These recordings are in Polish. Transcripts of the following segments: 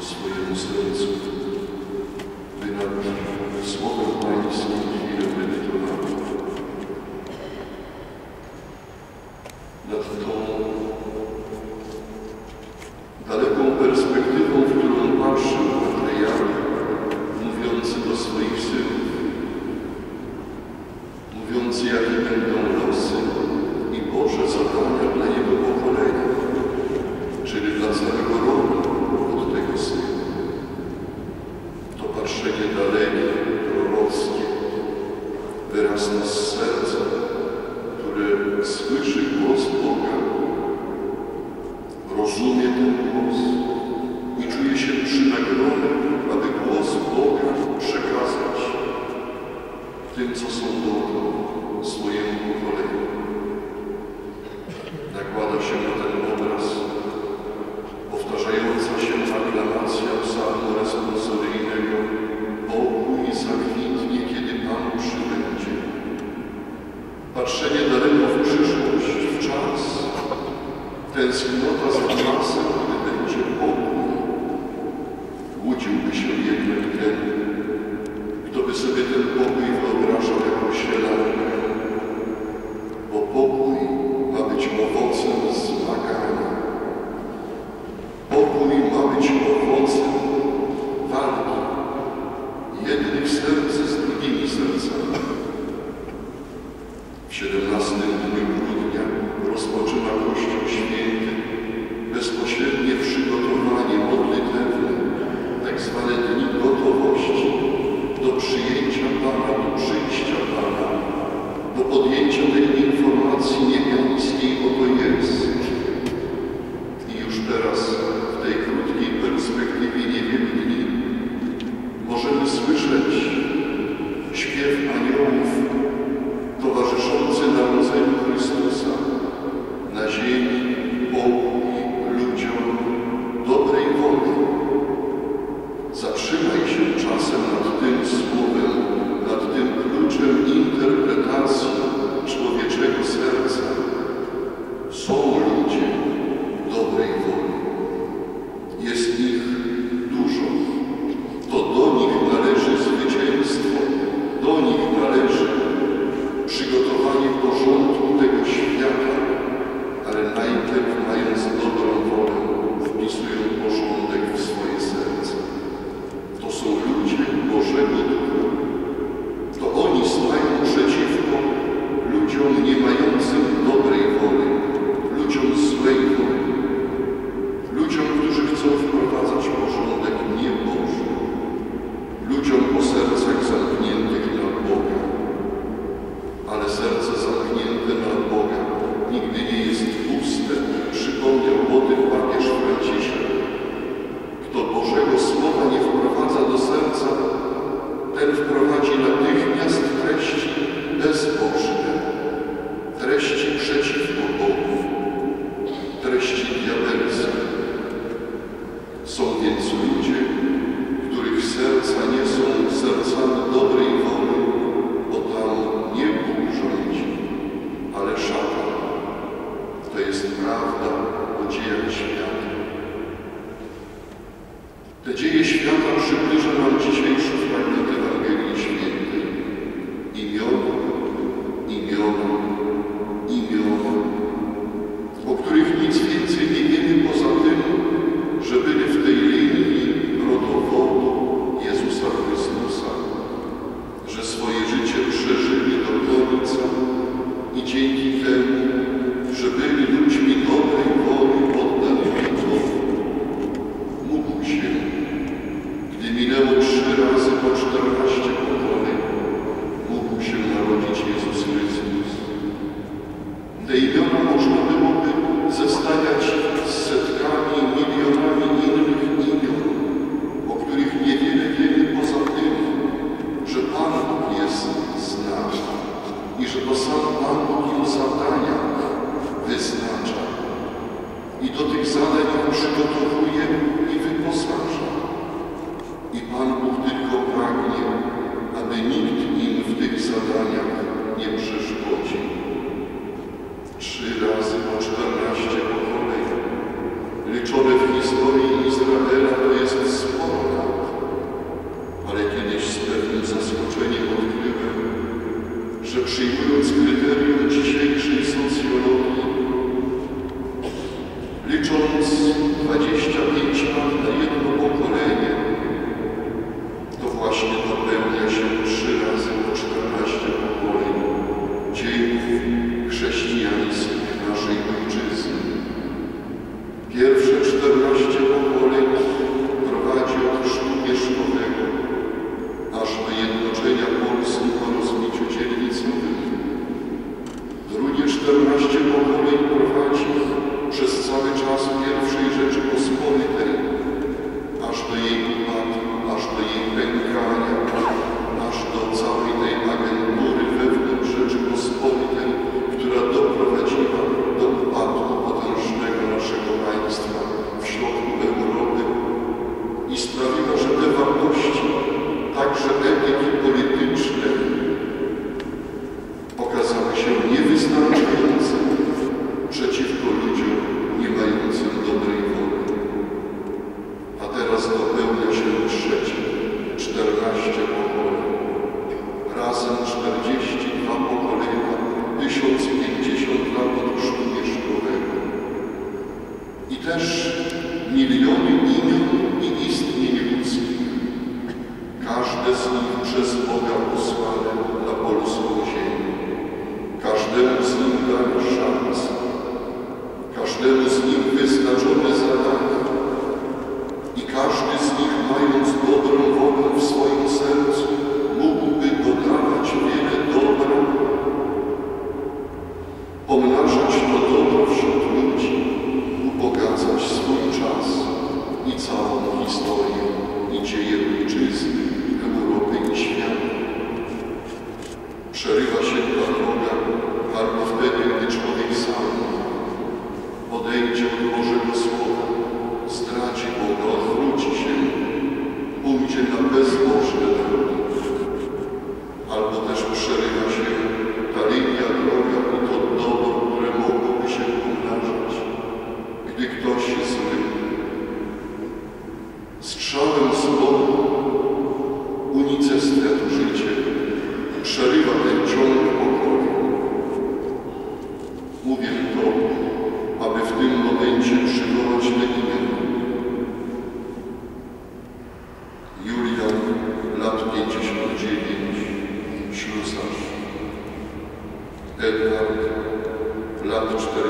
Espírito Santo. pelo Senhor, tua. faithful. Przyjmując kryterium dzisiejszej socjologii, licząc 25 lat na jedno pokolenie, to właśnie napełnia się trzy razy po 14 pokoleń dziejów chrześcijańskich naszej ojczyzny. też miliony imion i istnień ludzkich, każde z nich przez Boga posłane na polską ziemię. Każdemu z nich dajesz Pierda, platos de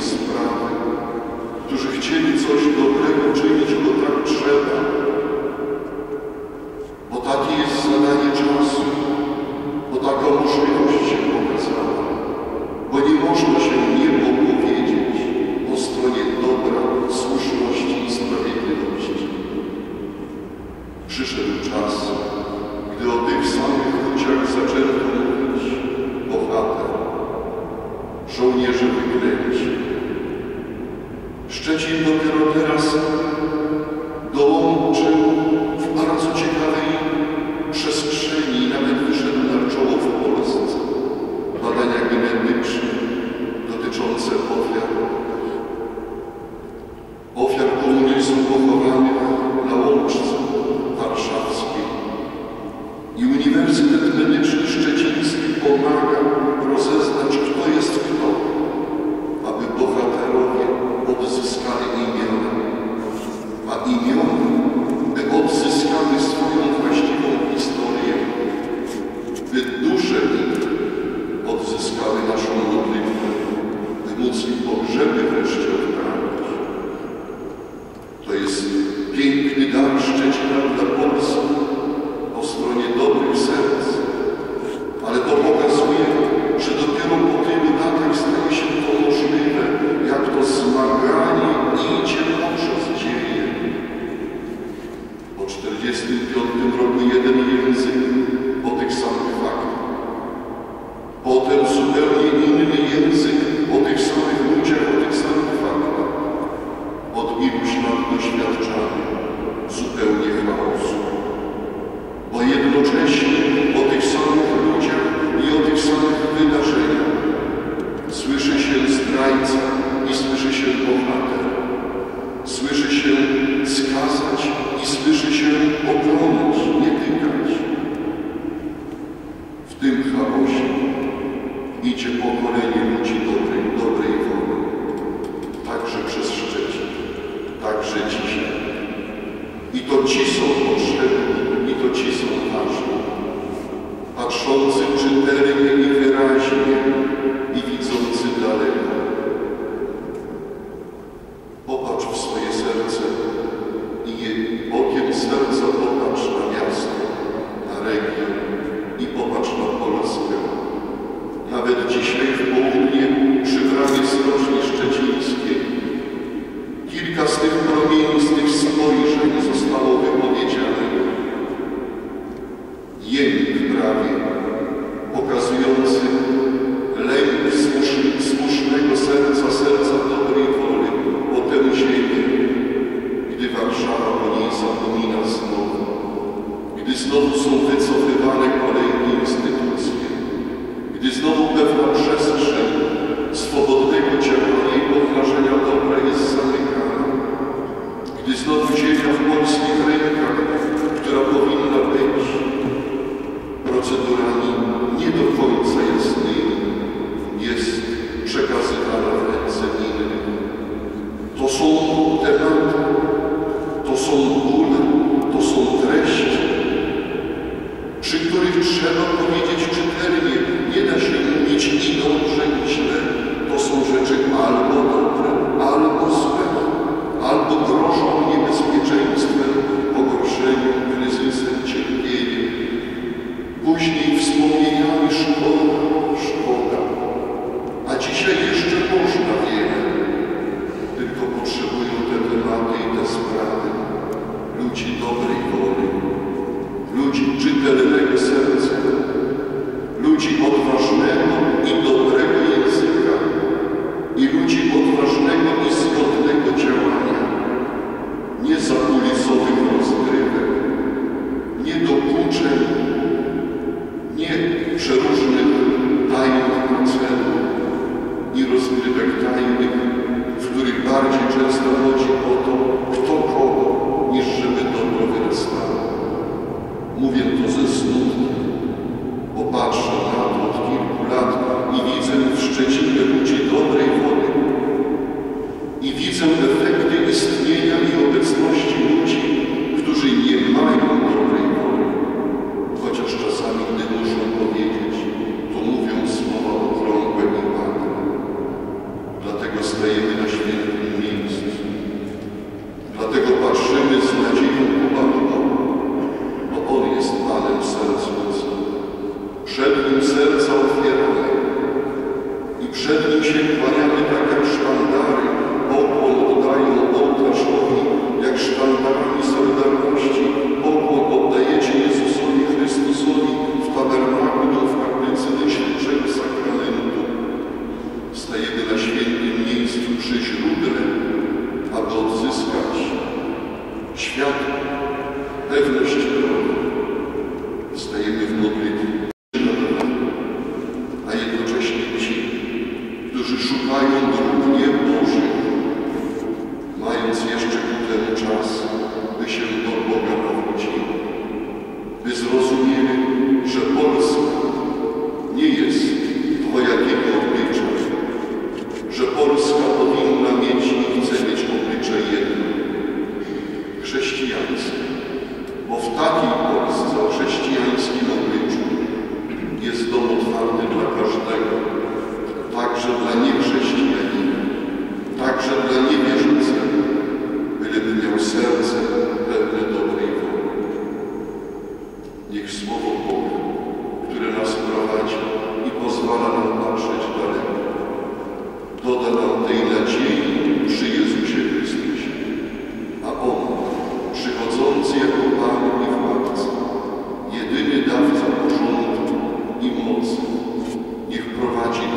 sprawy, którzy chcieli coś do Nawet dzisiaj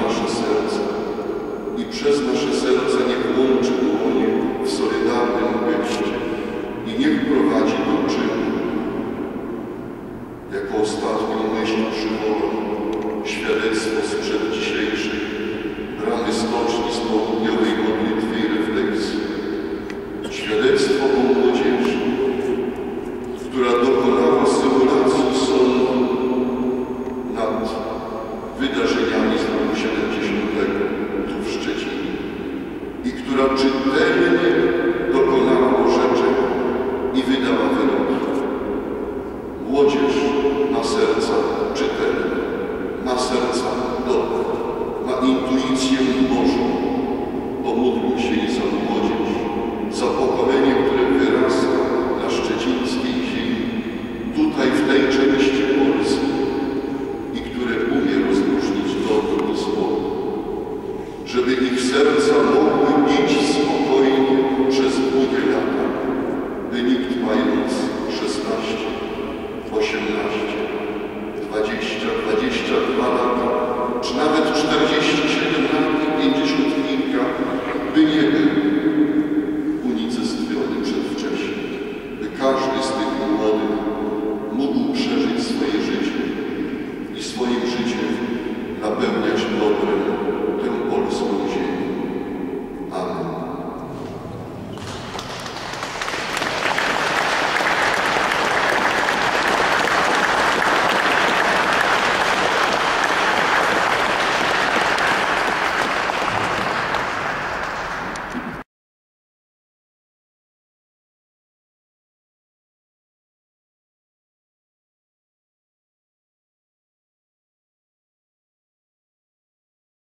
nasze serca i przez nasze serca niech łączy dłonie w solidarnym bycie i nie prowadzi do czynu. Jako ostatnią myśl przywołam świadectwo sprzed Serca czytelne, ma serca dobre, ma intuicję Bożą.